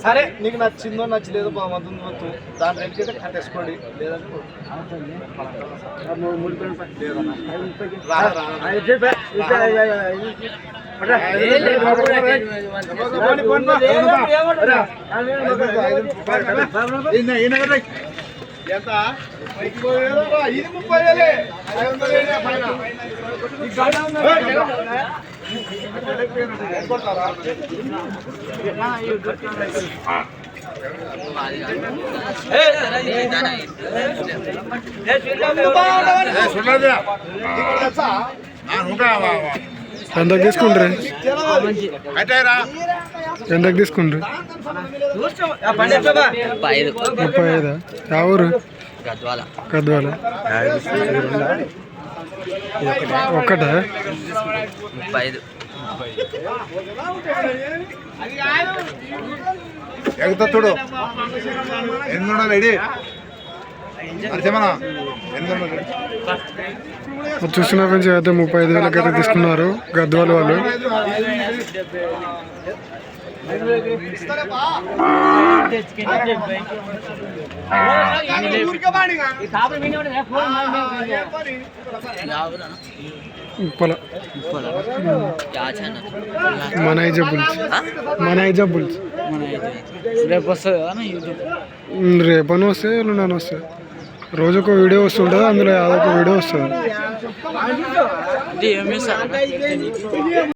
సరే నీకు నచ్చిందో నచ్చలేదో బాగుంటుంది వద్దు దాని అయితే కట్టేసుకోండి రా. ఎంత? ఇది ముప్పై వేలే. ఎంతకు తీసుకుంటారు. ఎంతకు తీసుకుంటారు ముప్పై ఐదు? గద్వాల. గద్వాల. ఒక్కటే? ముప్పై ఐదు ఎగుతా చూడు. ఎనిమిది వందలు రెడీ. చూసిన ఫ్రెండ్స్ అయితే ముప్పై ఐదు వేలకి అయితే తీసుకున్నారు గద్వాల వాళ్ళు. ఊరికే బాడిగా. ఉప్పల మన రేపు వస్తుంది రేపని వస్తే ఎల్లుండని వస్తే ఒక వీడియో వస్తుంటుంది అందులో అదొక వీడియో వస్తుంది